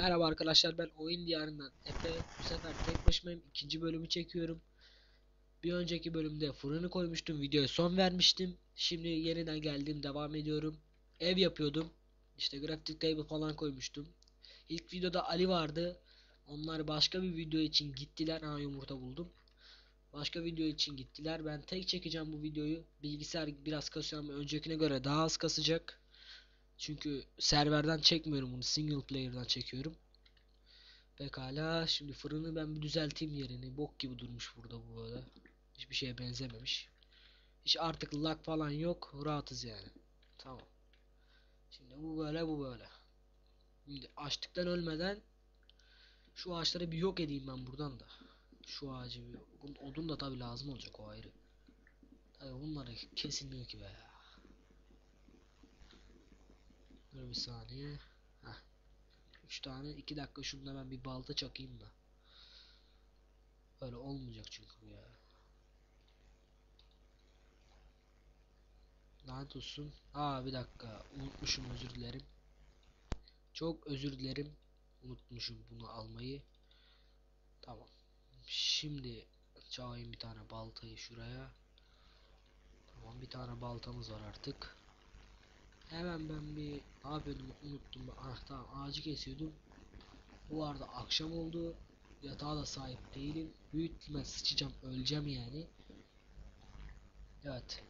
Merhaba arkadaşlar ben oyun diyarından Efe. Bu sefer tek başımayım ikinci bölümü çekiyorum. Bir önceki bölümde fırını koymuştum videoya son vermiştim. Şimdi yeniden geldim devam ediyorum. Ev yapıyordum İşte graphic table falan koymuştum. İlk videoda Ali vardı. Onlar başka bir video için gittiler. Ha yumurta buldum. Başka video için gittiler. Ben tek çekeceğim bu videoyu. Bilgisayar biraz kasıyor ama öncekine göre daha az kasacak çünkü serverden çekmiyorum bunu single player'dan çekiyorum. Pekala şimdi fırını ben bir düzelteyim yerini. Bok gibi durmuş burada bu böyle. Hiçbir şeye benzememiş. Hiç artık lag falan yok. Rahatız yani. Tamam. Şimdi bu böyle bu böyle. Şimdi açlıktan ölmeden şu ağaçları bir yok edeyim ben buradan da. Şu ağacı bir odun da tabi lazım olacak o ayrı. Tabi bunları kesilmiyor ki be ya. Dur bir saniye. Heh. 3 tane 2 dakika şunda ben bir balta çakayım da. Öyle olmayacak çünkü ya. Lanet olsun. Aa bir dakika unutmuşum özür dilerim. Çok özür dilerim. Unutmuşum bunu almayı. Tamam. Şimdi çağayım bir tane baltayı şuraya. Tamam bir tane baltamız var artık. Hemen ben bir ne yapıyordum unuttum. Ah tamam ağacı kesiyordum. Bu arada akşam oldu. Yatağa da sahip değilim. Büyük ihtimal sıçacağım öleceğim yani. Evet.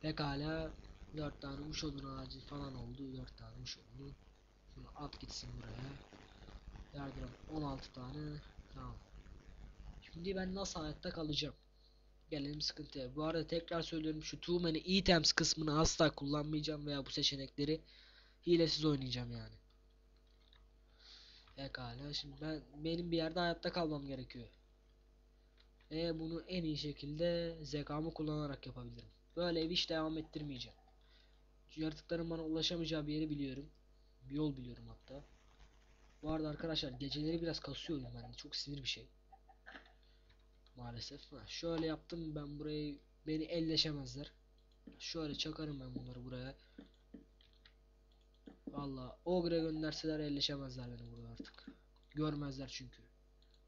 Pekala 4 tane uç odun ağacı falan oldu. 4 tane uç odun. Bunu at gitsin buraya. Yardım 16 tane. Tamam. Şimdi ben nasıl hayatta kalacağım? Gelelim sıkıntıya. Bu arada tekrar söylüyorum şu too many items kısmını asla kullanmayacağım veya bu seçenekleri hilesiz oynayacağım yani. Pekala şimdi ben benim bir yerde hayatta kalmam gerekiyor. Ve bunu en iyi şekilde zekamı kullanarak yapabilirim. Böyle ev hiç devam ettirmeyeceğim. Yaratıkların bana ulaşamayacağı bir yeri biliyorum. Bir yol biliyorum hatta. Bu arada arkadaşlar geceleri biraz kasıyorum ben de çok sinir bir şey. Maalesef. Ha, şöyle yaptım ben burayı beni elleşemezler. Şöyle çakarım ben bunları buraya. Valla Ogre gönderseler elleşemezler beni burada artık. Görmezler çünkü.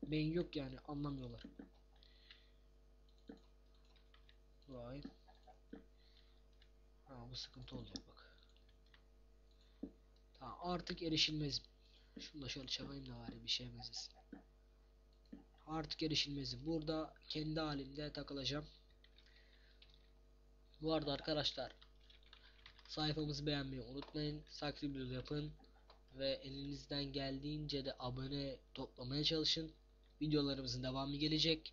Beyin yok yani anlamıyorlar. Vay. Ha bu sıkıntı olacak bak. Tamam artık erişilmez. Şunu da şöyle çakayım da bari bir şey benzesin. Artık erişilmezim. Burada kendi halimde takılacağım. Bu arada arkadaşlar sayfamızı beğenmeyi unutmayın. Subscribe yapın ve elinizden geldiğince de abone toplamaya çalışın. Videolarımızın devamı gelecek.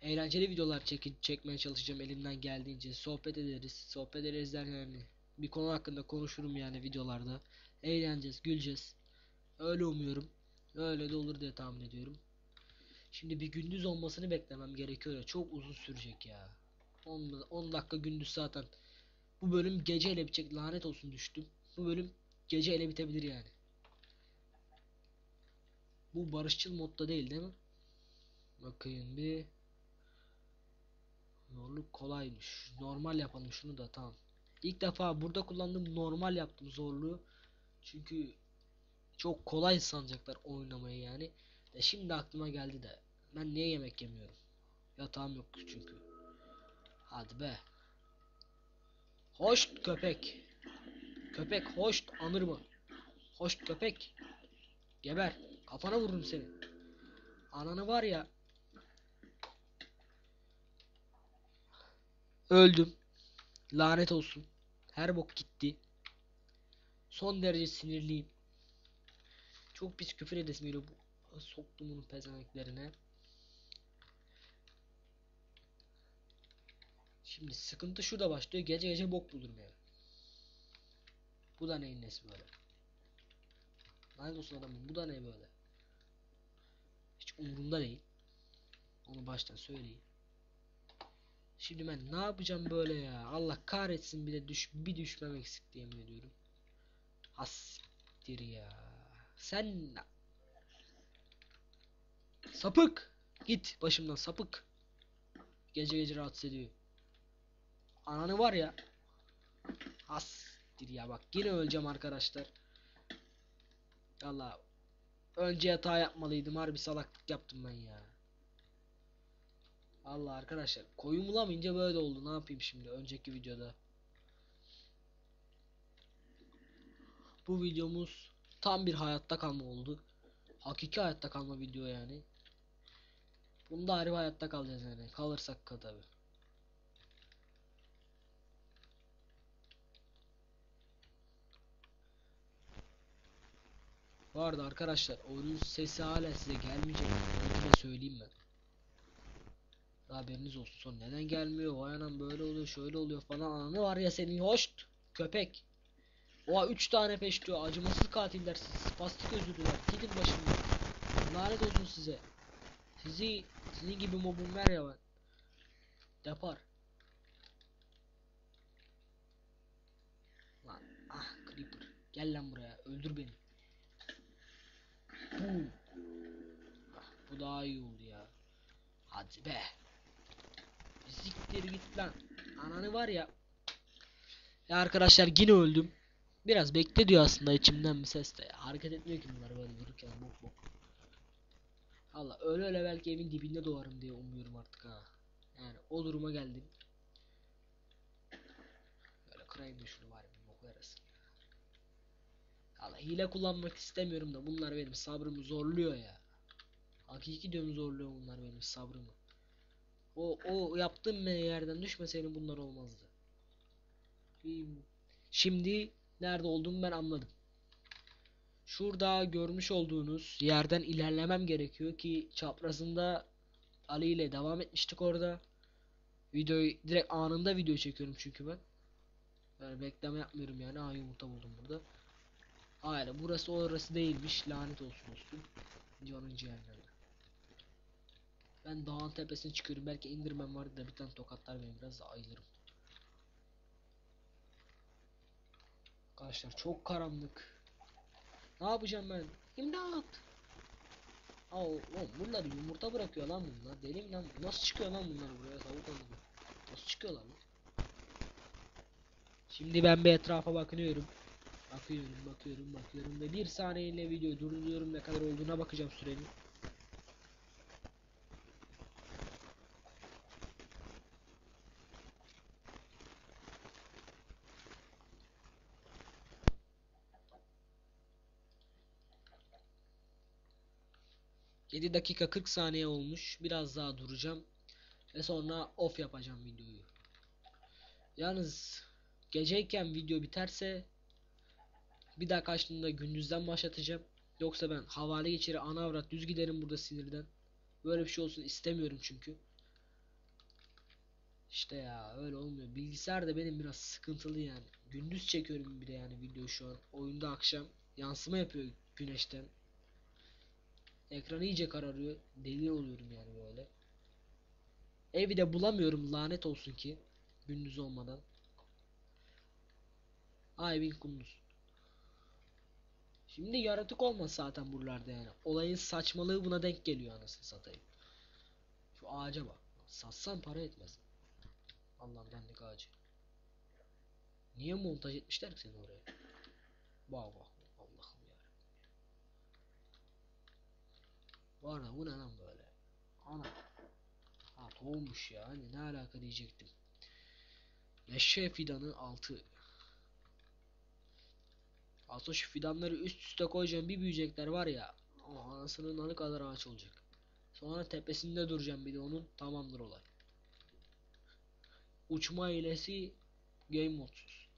Eğlenceli videolar çek çekmeye çalışacağım elimden geldiğince. Sohbet ederiz. Sohbet ederiz yani bir konu hakkında konuşurum yani videolarda. Eğleneceğiz, güleceğiz. Öyle umuyorum. Öyle de olur diye tahmin ediyorum. Şimdi bir gündüz olmasını beklemem gerekiyor ya. Çok uzun sürecek ya. 10, 10 dakika gündüz zaten. Bu bölüm gece ele bitecek. Lanet olsun düştüm. Bu bölüm gece ele bitebilir yani. Bu barışçıl modda değil değil mi? Bakayım bir. Zorluk kolaymış. Normal yapalım şunu da tamam. İlk defa burada kullandığım normal yaptım zorluğu. Çünkü çok kolay sanacaklar oynamayı yani. De şimdi aklıma geldi de ben niye yemek yemiyorum? Yatağım yok çünkü. Hadi be. Hoş köpek. Köpek hoş anır mı? Hoş köpek. Geber. Kafana vururum seni. Ananı var ya. Öldüm. Lanet olsun. Her bok gitti. Son derece sinirliyim. Çok pis küfür edesim geliyor bu soktum bunun pezemeklerine. Şimdi sıkıntı şurada başlıyor. Gece gece bok bulurum yani. Bu da neyin nesi böyle? Lanet olsun adamım. Bu da ne böyle? Hiç umurumda değil. Onu baştan söyleyeyim. Şimdi ben ne yapacağım böyle ya? Allah kahretsin bir de düş bir düşmem eksik diye yemin ediyorum. Hastir ya. Sen Sapık. Git başımdan sapık. Gece gece rahatsız ediyor. Ananı var ya. Hastir ya bak yine öleceğim arkadaşlar. Valla önce hata yapmalıydım. Harbi salaklık yaptım ben ya. Allah arkadaşlar koyun bulamayınca böyle oldu. Ne yapayım şimdi önceki videoda. Bu videomuz tam bir hayatta kalma oldu. Hakiki hayatta kalma video yani. Bunda harbi hayatta kalacağız yani. Kalırsak ka tabi. Bu arada arkadaşlar oyunun sesi hala size gelmeyecek. Da söyleyeyim ben. Haberiniz olsun. Neden gelmiyor? Vay anam böyle oluyor, şöyle oluyor falan. Ananı var ya senin hoşt köpek. Oha 3 tane peş diyor. Acımasız katiller siz. Spastik özürlüler. Gidin başımdan. Lanet olsun size. Sizi sizin gibi mobum var ya ben. Depar. Lan ah creeper. Gel lan buraya. Öldür beni. Boom. Ah, bu daha iyi oldu ya. Hadi be. Siktir git lan. Ananı var ya. Ya arkadaşlar yine öldüm. Biraz bekle diyor aslında içimden bir ses de. Hareket etmiyor ki bunlar böyle dururken bok bok. Allah öyle öyle belki evin dibinde doğarım diye umuyorum artık ha. Yani o duruma geldim. Böyle kırayım da şunu bari bir bok yarasın. Allah hile kullanmak istemiyorum da bunlar benim sabrımı zorluyor ya. Hakiki diyorum zorluyor bunlar benim sabrımı. O o yaptığım yerden düşmeseydim bunlar olmazdı. Şimdi nerede olduğumu ben anladım. Şurada görmüş olduğunuz yerden ilerlemem gerekiyor ki çaprazında Ali ile devam etmiştik orada. Videoyu direkt anında video çekiyorum çünkü ben. Yani bekleme yapmıyorum yani. Aa yumurta buldum burada. Hayır burası orası değilmiş. Lanet olsun olsun. Canın ciğerlerine. Ben dağın tepesine çıkıyorum. Belki indirmem vardı da bir tane tokatlar beni biraz da. Arkadaşlar çok karanlık. Ne yapacağım ben? İmdat! Aa oğlum bunlar yumurta bırakıyor lan bunlar. Deli mi lan? Nasıl çıkıyor lan bunlar buraya tavuk oluyor. Nasıl çıkıyorlar lan? Şimdi ben bir etrafa bakınıyorum. Bakıyorum, bakıyorum, bakıyorum ve bir saniyeyle videoyu durduruyorum ne kadar olduğuna bakacağım sürenin. Yedi dakika 40 saniye olmuş. Biraz daha duracağım. Ve sonra off yapacağım videoyu. Yalnız geceyken video biterse bir daha kaçtığında gündüzden başlatacağım. Yoksa ben havale geçeri ana avrat düz giderim burada sinirden. Böyle bir şey olsun istemiyorum çünkü. İşte ya öyle olmuyor. Bilgisayar da benim biraz sıkıntılı yani. Gündüz çekiyorum bir de yani video şu an. Oyunda akşam yansıma yapıyor güneşten. Ekran iyice kararıyor. Deli oluyorum yani böyle. Evi de bulamıyorum lanet olsun ki. Gündüz olmadan. Ay bin kunduz. Şimdi yaratık olmaz zaten buralarda yani. Olayın saçmalığı buna denk geliyor anasını satayım. Şu ağaca bak. Satsan para etmez. Allah'ım dandik ağacı. Niye montaj etmişler ki seni oraya? Bak bak. Allah'ım ya. Bu arada bu ne lan böyle? Ana. Ha tohummuş ya. Hani ne alaka diyecektim. Meşe fidanı 6. Aslında şu fidanları üst üste koyacağım bir büyüyecekler var ya. O anasının nanı kadar ağaç olacak. Sonra tepesinde duracağım bir de onun tamamdır olay. Uçma hilesi game modsuz.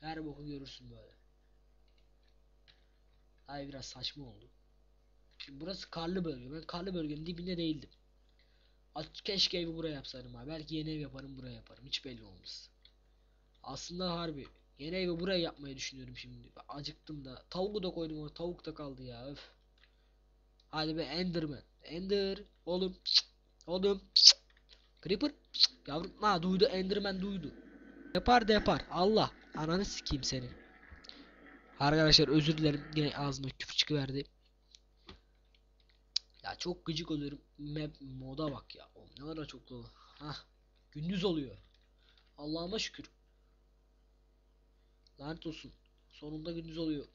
Her boku görürsün böyle. Ay biraz saçma oldu. Şimdi burası karlı bölge. Ben karlı bölgenin dibinde değildim. Aç keşke evi buraya yapsaydım ha. Belki yeni ev yaparım buraya yaparım. Hiç belli olmaz. Aslında harbi. Yeni evi buraya yapmayı düşünüyorum şimdi. Acıktım da. Tavuğu da koydum oraya. Tavuk da kaldı ya. Öf. Hadi be Enderman. Ender. Oğlum. Oğlum. Creeper. Yavrum. Ha duydu. Enderman duydu. Yapar da yapar. Allah. Ananı sikeyim seni. Arkadaşlar özür dilerim. Yine ağzıma küfür çıkıverdi. Ya çok gıcık oluyorum. Map moda bak ya. Oğlum ne kadar çok dolu. Hah. Gündüz oluyor. Allah'ıma şükür. Lanet olsun. Sonunda gündüz oluyor.